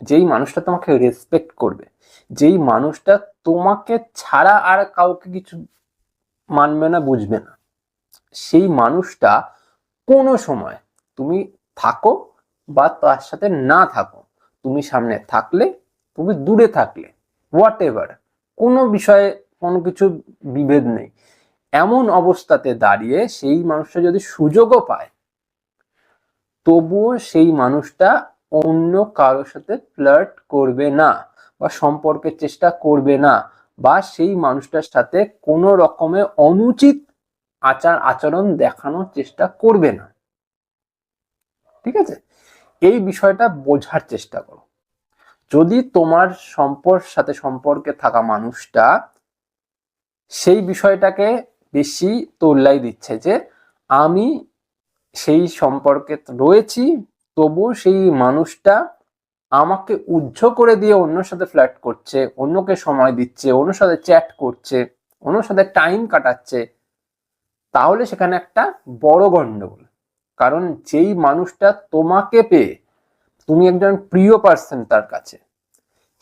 যেই মানুষটা তোমাকে রেসপেক্ট করবে, যেই মানুষটা তোমাকে ছাড়া আর কাউকে কিছু মানবে না, বুঝবে না, সেই মানুষটা কোনো সময় তুমি থাকো বা তার সাথে না থাকো। তুমি সামনে থাকলে, তুমি দূরে থাকলে হোয়াট এভার কোনো বিষয়ে কোনো কিছু বিভেদ নেই। এমন অবস্থাতে দাঁড়িয়ে সেই মানুষটা যদি সুযোগও পায়, তবুও সেই মানুষটা অন্য কারোর সাথে ফ্লার্ট করবে না বা সম্পর্কের চেষ্টা করবে না বা সেই মানুষটার সাথে কোনো রকমের অনুচিত আচার আচরণ দেখানোর চেষ্টা করবে না। ঠিক আছে? এই বিষয়টা বোঝার চেষ্টা করো। যদি তোমার সম্পর্ক সাথে সম্পর্কে থাকা মানুষটা সেই বিষয়টাকে বেশি তোল্লাই দিচ্ছে যে, আমি সেই সম্পর্কে রয়েছি তবু সেই মানুষটা আমাকে উজ্জ করে দিয়ে অন্যর সাথে ফ্ল্যাট করছে, অন্যকে সময় দিচ্ছে, অন্যর সাথে চ্যাট করছে, অন্যর সাথে টাইম কাটাচ্ছে, তাহলে সেখানে একটা বড় গন্ডগোল। কারণ যেই মানুষটা তোমাকে পেয়ে, তুমি একজন প্রিয় পার্সন তার কাছে,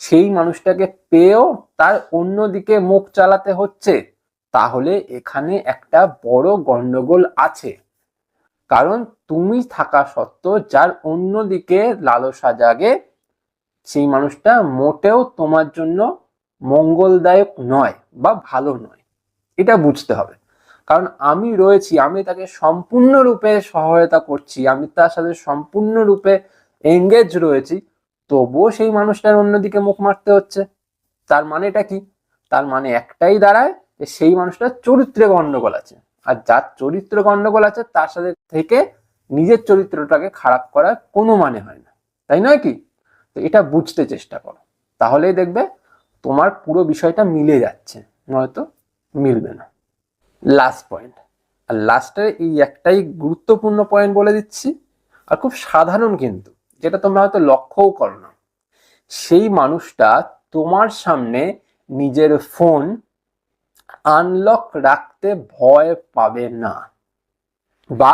সেই মানুষটাকে পেয়েও তার অন্যদিকে মুখ চালাতে হচ্ছে, তাহলে এখানে একটা বড় গন্ডগোল আছে। কারণ তুমি থাকা সত্ত্বেও যার অন্যদিকে লালসা জাগে, সেই মানুষটা মোটেও তোমার জন্য মঙ্গলদায়ক নয় বা ভালো নয়। এটা বুঝতে হবে। কারণ আমি রয়েছি, আমি তাকে সম্পূর্ণরূপে সহায়তা করছি, আমি তার সাথে সম্পূর্ণরূপে এঙ্গেজ রয়েছি, তবুও সেই মানুষটার অন্যদিকে মুখ মারতে হচ্ছে। তার মানেটা কি? তার মানে একটাই দাঁড়ায় যে সেই মানুষটার চরিত্রে গন্ডগোল আছে। আর যার চরিত্র গন্ডগোল আছে, তার সাথে থেকে নিজের চরিত্রটাকে খারাপ করার কোনো মানে হয় না। তাই নয় কি? তো এটা বুঝতে চেষ্টা করো। তাহলেই দেখবে তোমার পুরো বিষয়টা মিলে যাচ্ছে, নয়তো মিলবে না। লাস্ট পয়েন্ট আর লাস্টে এই একটাই গুরুত্বপূর্ণ পয়েন্ট বলে দিচ্ছি, আর খুব সাধারণ কিন্তু, যেটা তোমরা হয়তো লক্ষ্যও করো না। সেই মানুষটা তোমার সামনে নিজের ফোন আনলক রাখতে ভয় পাবে না। বা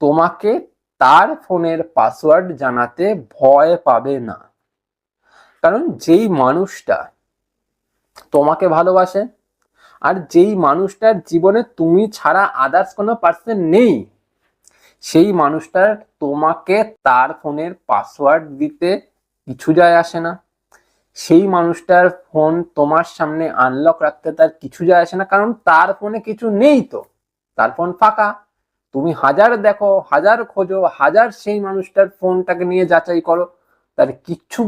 তোমাকে তার ফোনের পাসওয়ার্ড জানাতে ভয় পাবে না। কারণ যেই মানুষটা তোমাকে ভালোবাসে আর যেই মানুষটার জীবনে তুমি ছাড়া আদার্স কোনো পার্সন নেই, সেই মানুষটার তোমাকে তার ফোনের পাসওয়ার্ড দিতে কিছু যায় আসে না। সেই মানুষটার ফোন তোমার সামনে আনলক রাখতে তার কিছু যায় আসে না, কারণ তার ফোনে কিছু নেই তো। তার ফোন ফাঁকা। তুমি হাজার দেখো, হাজার খোঁজো, হাজার সেই মানুষটার ফোনটাকে নিয়ে যাচাই করো। তার কিচ্ছু